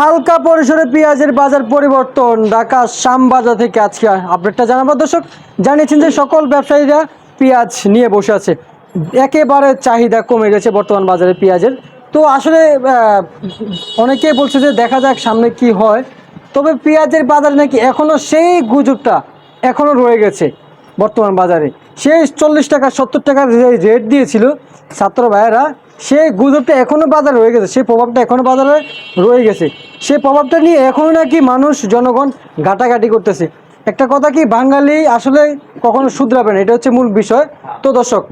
হালকা পরিসরে পেঁয়াজের বাজার পরিবর্তন ঢাকা শ্যামবাজার থেকে আজকে আপডেটটা জানাব। দর্শক জানিয়েছেন যে সকল ব্যবসায়ীরা পেঁয়াজ নিয়ে বসে আছে। একেবারে চাহিদা কমে গেছে বর্তমান বাজারে পেঁয়াজের। তো আসলে আহ, অনেকেই বলছে যে দেখা যাক সামনে কি হয়। তবে পেঁয়াজের বাজারে নাকি এখনও সেই গুজবটা এখনও রয়ে গেছে বর্তমান বাজারে। সেই চল্লিশ টাকা সত্তর টাকার যে রেট দিয়েছিল ছাত্র ভাইয়েরা সেই গুজবটা এখনও বাজারে রয়ে গেছে সেই প্রভাবটা এখনও বাজারে রয়ে গেছে। সেই প্রভাবটা নিয়ে এখনও নাকি মানুষ জনগণ ঘাটাঘাটি করতেছে। একটা কথা কি বাঙালি আসলে কখনো শুধরাবে না এটা হচ্ছে মূল বিষয়। তো দর্শক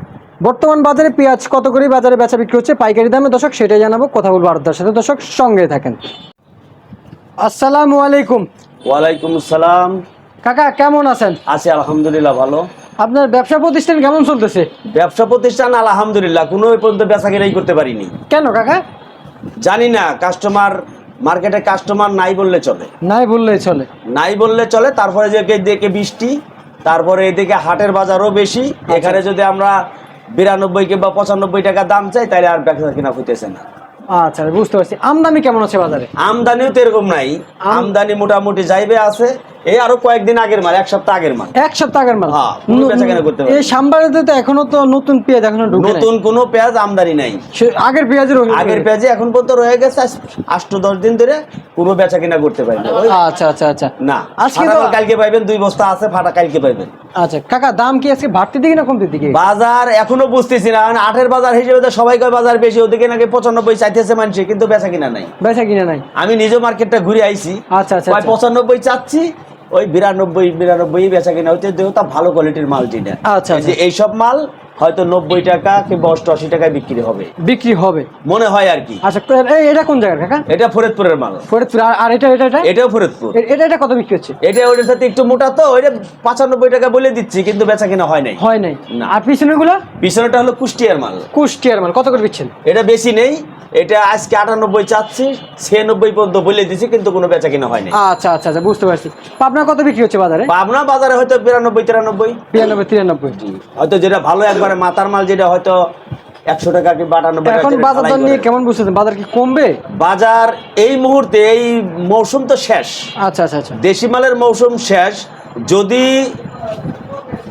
বর্তমান বাজারে পেঁয়াজ কত করে বাজারে বেচা বিক্রি হচ্ছে পাইকারি দামে দর্শক সেটাই জানাব কথা বলব আরদার সাথে। দর্শক সঙ্গে থাকেন। আসসালামু আলাইকুম। ওয়ালাইকুম আসসালাম। কাকা কেমন আছেন? আছি আলহামদুলিল্লাহ ভালো। আপনার ব্যবসা প্রতিষ্ঠান কেমন চলতেছে? ব্যবসা প্রতিষ্ঠান আলহামদুলিল্লাহ কোনো পর্যন্ত বেচা কেনাই করতে পারিনি। কেন কাকা? জানি না কাস্টমার মার্কেটে কাস্টমার নাই বললে চলে। নাই বললে চলে। নাই বললে চলে তারপরে যে এদিকে বৃষ্টি তারপরে এদিকে হাটের বাজারও বেশি। এখানে যদি আমরা বিরানব্বই কিংবা পঁচানব্বই টাকা দাম চাই তাহলে আর ব্যবসা কিনা হইতেছে না। আচ্ছা বুঝতে পারছি। আমদানি কেমন আছে বাজারে? আমদানিও তো এরকম নাই। আমদানি মোটামুটি যাইবে আছে এই আরও কয়েকদিন আগের মাল এক সপ্তাহ আগের মাল। এক সপ্তাহ আগের মাল। হ্যাঁ, বেচাকেনা করতে পারবে এই সাম্বারেতে তো এখনও তো নতুন পেঁয়াজ এখনও ঢুকে নতুন কোনো পেঁয়াজ আমদানি নাই। আগের আগের পেঁয়াজে এখন পর্যন্ত রয়ে গেছে আষ্ট দশ দিন ধরে কোনো বেচা কিনা করতে পারি না। ওই আচ্ছা আচ্ছা আচ্ছা। না আজকে তো কালকে পাইবেন দুই বস্তা আছে ফাটা কালকে পাইবেন। আচ্ছা কাকা দাম কি আজকে বাড়তির দিকে না দিকে? বাজার এখনও বুঝতেছি না কারণ আটের বাজার হিসেবে তো সবাই কয় বাজার বেশি ওদিকে নাকি পঁচানব্বই চাইতেছে মানুষ কিন্তু বেচা কিনা নাই। বেচা কিনা নাই। আমি নিজে মার্কেটটা ঘুরে আইছি। আচ্ছা আচ্ছা আচ্ছা। পঁচানব্বই চাচ্ছি ওই বিরানব্বই বিরানব্বই বেচা কিনা হচ্ছে যেহেতু তা ভালো কোয়ালিটির মাল যেটা আচ্ছা, এইসব মাল হয়তো নব্বই টাকা কিংবা অষ্টআশি টাকায় বিক্রি হবে। বিক্রি হবে। মনে হয় আর কি। আচ্ছা এই এটা কোন জায়গার কাকা? এটা ফরিদপুরের মাল। ফরিদপুর আর- এটা এটা এটা? এটাও ফরিদপুর। এটা এটা কত বিক্রি হচ্ছে? এটা ওটার সাথে একটু মোটা তো ওইটা পঁচানব্বই টাকা বলে দিচ্ছি কিন্তু বেচা কিনা হয় নাই। হয় নাই। আর পিছনে গুলো পিছনেটা হলো কুষ্টিয়ার মাল। কুষ্টিয়ার মাল। কত করে দিচ্ছেন এটা বেশি নেই এটা আজকে আটানব্বই চাচ্ছি ছিয়ানব্বই পর্যন্ত বলে দিচ্ছি কিন্তু কোনো বেচা কিনা হয় নাই। আচ্ছা আচ্ছা আচ্ছা বুঝতে পারছি। পাবনা কত বিক্রি হচ্ছে বাজারে? পাবনা বাজারে হয়তো বিরানব্বই তিরানব্বই। বিরানব্বই তিরানব্বই। হয়তো যেটা ভালো একবারে মাথার মাল যেটা হয়তো একশো টাকা কি আটানব্বই এখন বাজার দর নিয়ে কেমন বুঝতেছেন? বাজার কি কমবে? বাজার এই মুহূর্তে এই মৌসুম তো শেষ। আচ্ছা আচ্ছা আচ্ছা। দেশি মালের মৌসুম শেষ। যদি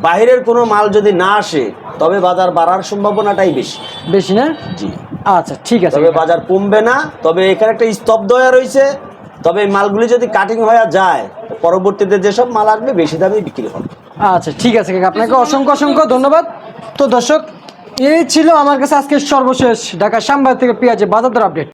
বাইরের কোনো মাল যদি না আসে তবে বাজার বাড়ার সম্ভাবনাটাই বেশি। বেশি না? জি। আচ্ছা ঠিক আছে। তবে বাজার কমবে না। তবে এখানে একটা স্তব্ধ হয়ে রয়েছে। তবে এই মালগুলি যদি কাটিং হয়ে যায় পরবর্তীতে যেসব মাল আসবে বেশি দামে বিক্রি হবে। আচ্ছা ঠিক আছে আপনাকে অসংখ্য অসংখ্য ধন্যবাদ। তো দর্শক এই ছিল আমার কাছে আজকে সর্বশেষ ঢাকা সাম্বাদ থেকে পেঁয়াজের বাজার দর আপডেট